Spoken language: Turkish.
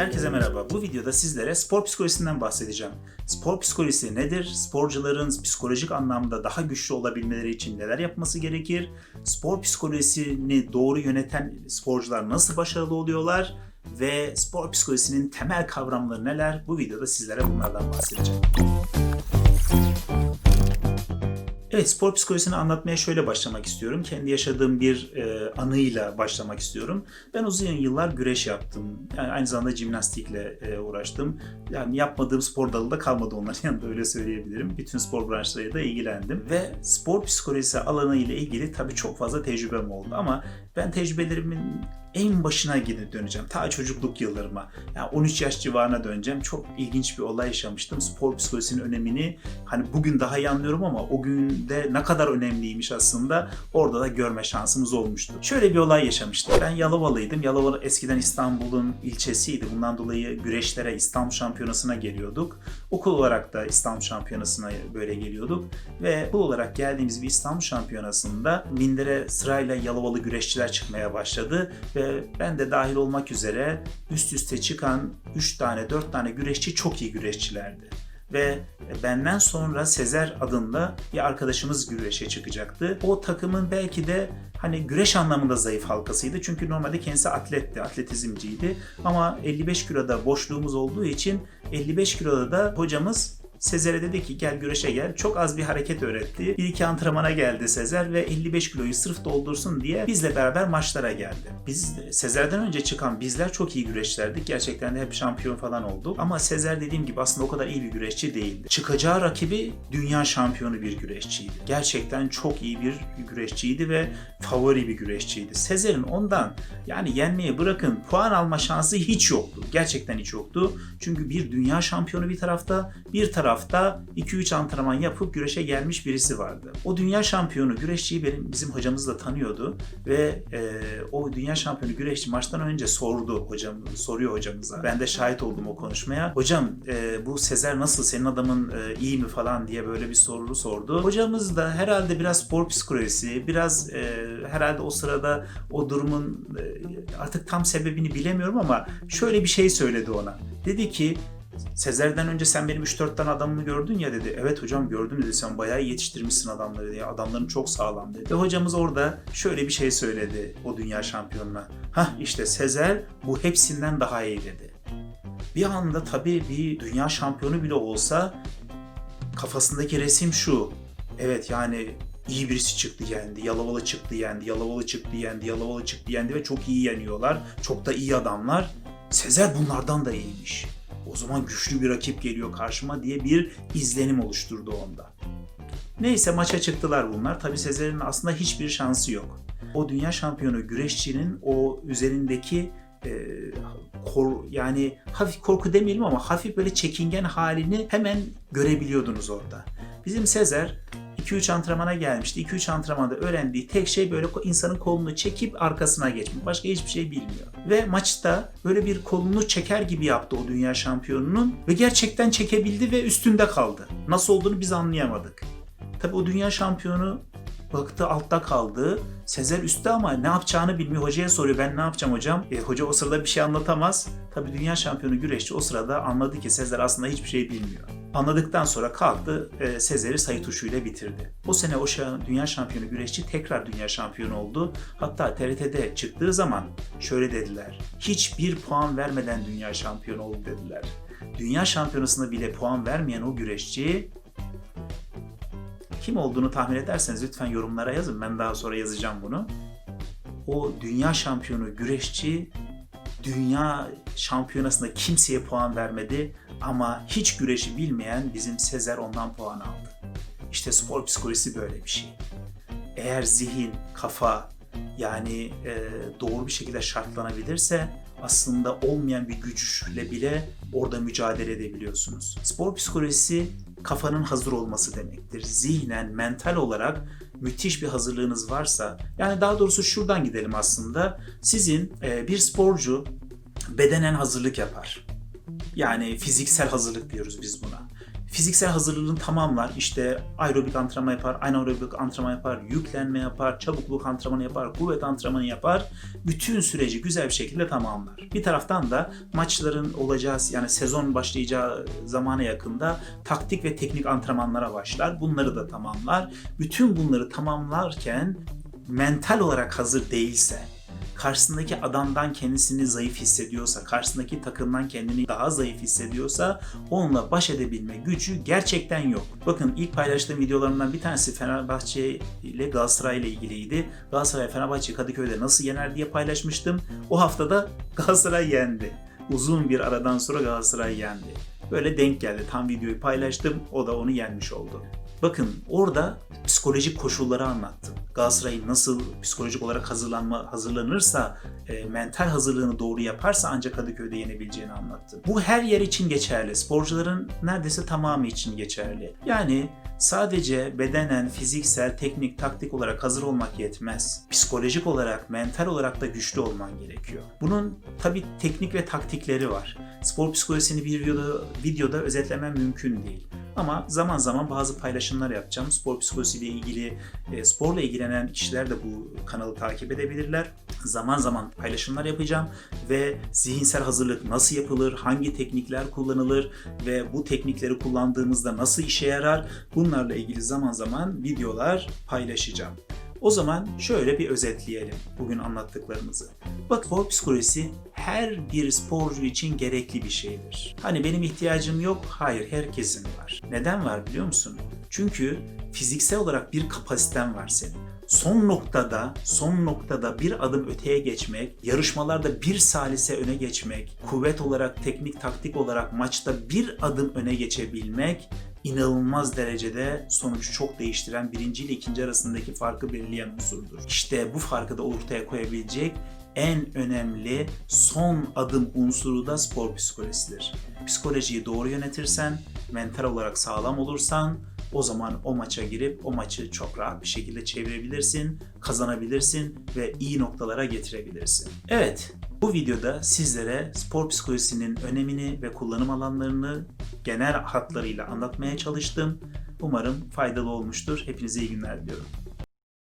Herkese merhaba. Bu videoda sizlere spor psikolojisinden bahsedeceğim. Spor psikolojisi nedir? Sporcuların psikolojik anlamda daha güçlü olabilmeleri için neler yapması gerekir? Spor psikolojisini doğru yöneten sporcular nasıl başarılı oluyorlar? Ve spor psikolojisinin temel kavramları neler? Bu videoda sizlere bunlardan bahsedeceğim. Evet, spor psikolojisini anlatmaya şöyle başlamak istiyorum. Kendi yaşadığım bir e, anıyla başlamak istiyorum. Ben uzun yıllar güreş yaptım. Yani aynı zamanda jimnastikle e, uğraştım. Yani yapmadığım spor dalı da kalmadı onların yanında öyle söyleyebilirim. Bütün spor branşlarıyla da ilgilendim. Ve spor psikolojisi alanı ile ilgili tabii çok fazla tecrübem oldu. Ama ben tecrübelerimin en başına gidip döneceğim. Ta çocukluk yıllarıma. Yani 13 yaş civarına döneceğim. Çok ilginç bir olay yaşamıştım. Spor psikolojisinin önemini hani bugün daha iyi anlıyorum ama o günde ne kadar önemliymiş aslında orada da görme şansımız olmuştu. Şöyle bir olay yaşamıştım. Ben Yalovalıydım. Yalova eskiden İstanbul'un ilçesiydi. Bundan dolayı güreşlere İstanbul Şampiyonası'na geliyorduk. Okul olarak da İstanbul Şampiyonası'na böyle geliyorduk. Ve okul olarak geldiğimiz bir İstanbul Şampiyonası'nda mindere sırayla Yalovalı güreşçiler çıkmaya başladı ve ben de dahil olmak üzere üst üste çıkan 3 tane 4 tane güreşçi çok iyi güreşçilerdi. Ve benden sonra Sezer adında bir arkadaşımız güreşe çıkacaktı. O takımın belki de hani güreş anlamında zayıf halkasıydı. Çünkü normalde kendisi atletti, atletizmciydi. Ama 55 kiloda boşluğumuz olduğu için 55 kiloda da hocamız Sezer'e dedi ki gel güreşe gel. Çok az bir hareket öğretti. Bir iki antrenmana geldi Sezer ve 55 kiloyu sırf doldursun diye bizle beraber maçlara geldi. Biz Sezer'den önce çıkan bizler çok iyi güreşlerdik. Gerçekten de hep şampiyon falan olduk. Ama Sezer dediğim gibi aslında o kadar iyi bir güreşçi değildi. Çıkacağı rakibi dünya şampiyonu bir güreşçiydi. Gerçekten çok iyi bir güreşçiydi ve favori bir güreşçiydi. Sezer'in ondan yani yenmeyi bırakın puan alma şansı hiç yoktu. Gerçekten hiç yoktu. Çünkü bir dünya şampiyonu bir tarafta, bir tarafta tarafta 2-3 antrenman yapıp güreşe gelmiş birisi vardı. O dünya şampiyonu güreşçiyi benim bizim hocamız da tanıyordu ve e, o dünya şampiyonu güreşçi maçtan önce sordu hocam soruyor hocamıza. Ben de şahit oldum o konuşmaya. Hocam e, bu Sezer nasıl senin adamın e, iyi mi falan diye böyle bir soru sordu. Hocamız da herhalde biraz spor psikolojisi, biraz e, herhalde o sırada o durumun e, artık tam sebebini bilemiyorum ama şöyle bir şey söyledi ona. Dedi ki Sezer'den önce sen benim 3-4 tane adamımı gördün ya dedi. Evet hocam gördüm dedi. Sen bayağı yetiştirmişsin adamları diye. Adamların çok sağlam dedi. Ve hocamız orada şöyle bir şey söyledi o dünya şampiyonuna. Hah işte Sezer bu hepsinden daha iyi dedi. Bir anda tabii bir dünya şampiyonu bile olsa kafasındaki resim şu. Evet yani iyi birisi çıktı yendi, Yalovalı çıktı yendi, Yalovalı çıktı yendi, Yalovalı çıktı yendi ve çok iyi yeniyorlar. Çok da iyi adamlar. Sezer bunlardan da iyiymiş o zaman güçlü bir rakip geliyor karşıma diye bir izlenim oluşturdu onda. Neyse maça çıktılar bunlar. Tabi Sezer'in aslında hiçbir şansı yok. O dünya şampiyonu güreşçinin o üzerindeki e, kor, yani hafif korku demeyelim ama hafif böyle çekingen halini hemen görebiliyordunuz orada. Bizim Sezer 2-3 antrenmana gelmişti. 2-3 antrenmanda öğrendiği tek şey böyle insanın kolunu çekip arkasına geçmek. Başka hiçbir şey bilmiyor. Ve maçta böyle bir kolunu çeker gibi yaptı o dünya şampiyonunun ve gerçekten çekebildi ve üstünde kaldı. Nasıl olduğunu biz anlayamadık. Tabi o dünya şampiyonu baktı altta kaldı. Sezer üstte ama ne yapacağını bilmiyor. Hocaya soruyor ben ne yapacağım hocam? E, hoca o sırada bir şey anlatamaz. Tabi dünya şampiyonu güreşçi o sırada anladı ki Sezer aslında hiçbir şey bilmiyor. Anladıktan sonra kalktı e, Sezer'i sayı tuşuyla bitirdi. O sene o şa- dünya şampiyonu güreşçi tekrar dünya şampiyonu oldu. Hatta TRT'de çıktığı zaman şöyle dediler. Hiçbir puan vermeden dünya şampiyonu oldu dediler. Dünya şampiyonasında bile puan vermeyen o güreşçi kim olduğunu tahmin ederseniz lütfen yorumlara yazın. Ben daha sonra yazacağım bunu. O dünya şampiyonu güreşçi dünya şampiyonasında kimseye puan vermedi ama hiç güreşi bilmeyen bizim Sezer ondan puan aldı. İşte spor psikolojisi böyle bir şey. Eğer zihin, kafa yani e, doğru bir şekilde şartlanabilirse aslında olmayan bir güçle bile orada mücadele edebiliyorsunuz. Spor psikolojisi kafanın hazır olması demektir. Zihnen, mental olarak müthiş bir hazırlığınız varsa, yani daha doğrusu şuradan gidelim aslında. Sizin e, bir sporcu bedenen hazırlık yapar. Yani fiziksel hazırlık diyoruz biz buna. fiziksel hazırlığını tamamlar. İşte aerobik antrenman yapar, anaerobik antrenman yapar, yüklenme yapar, çabukluk antrenmanı yapar, kuvvet antrenmanı yapar. Bütün süreci güzel bir şekilde tamamlar. Bir taraftan da maçların olacağı yani sezon başlayacağı zamana yakında taktik ve teknik antrenmanlara başlar. Bunları da tamamlar. Bütün bunları tamamlarken mental olarak hazır değilse, karşısındaki adamdan kendisini zayıf hissediyorsa, karşısındaki takımdan kendini daha zayıf hissediyorsa onunla baş edebilme gücü gerçekten yok. Bakın ilk paylaştığım videolarımdan bir tanesi Fenerbahçe ile Galatasaray ile ilgiliydi. Galatasaray Fenerbahçe Kadıköy'de nasıl yener diye paylaşmıştım. O haftada Galatasaray yendi. Uzun bir aradan sonra Galatasaray yendi. Böyle denk geldi. Tam videoyu paylaştım. O da onu yenmiş oldu. Bakın orada psikolojik koşulları anlattım. Galatasaray'ın nasıl psikolojik olarak hazırlanma hazırlanırsa, e, mental hazırlığını doğru yaparsa ancak Kadıköy'de yenebileceğini anlattım. Bu her yer için geçerli. Sporcuların neredeyse tamamı için geçerli. Yani sadece bedenen, fiziksel, teknik, taktik olarak hazır olmak yetmez. Psikolojik olarak, mental olarak da güçlü olman gerekiyor. Bunun tabii teknik ve taktikleri var. Spor psikolojisini bir videoda, videoda özetlemem mümkün değil. Ama zaman zaman bazı paylaşımlar yapacağım. Spor psikolojisiyle ilgili, e, sporla ilgilenen kişiler de bu kanalı takip edebilirler. Zaman zaman paylaşımlar yapacağım ve zihinsel hazırlık nasıl yapılır, hangi teknikler kullanılır ve bu teknikleri kullandığımızda nasıl işe yarar bunlarla ilgili zaman zaman videolar paylaşacağım. O zaman şöyle bir özetleyelim bugün anlattıklarımızı. Bak spor psikolojisi her bir sporcu için gerekli bir şeydir. Hani benim ihtiyacım yok, hayır herkesin var. Neden var biliyor musun? Çünkü fiziksel olarak bir kapasiten var senin. Son noktada, son noktada bir adım öteye geçmek, yarışmalarda bir salise öne geçmek, kuvvet olarak, teknik, taktik olarak maçta bir adım öne geçebilmek inanılmaz derecede sonucu çok değiştiren birinci ile ikinci arasındaki farkı belirleyen unsurdur. İşte bu farkı da ortaya koyabilecek en önemli son adım unsuru da spor psikolojisidir. Psikolojiyi doğru yönetirsen, mental olarak sağlam olursan o zaman o maça girip o maçı çok rahat bir şekilde çevirebilirsin, kazanabilirsin ve iyi noktalara getirebilirsin. Evet, bu videoda sizlere spor psikolojisinin önemini ve kullanım alanlarını genel hatlarıyla anlatmaya çalıştım. Umarım faydalı olmuştur. Hepinize iyi günler diliyorum.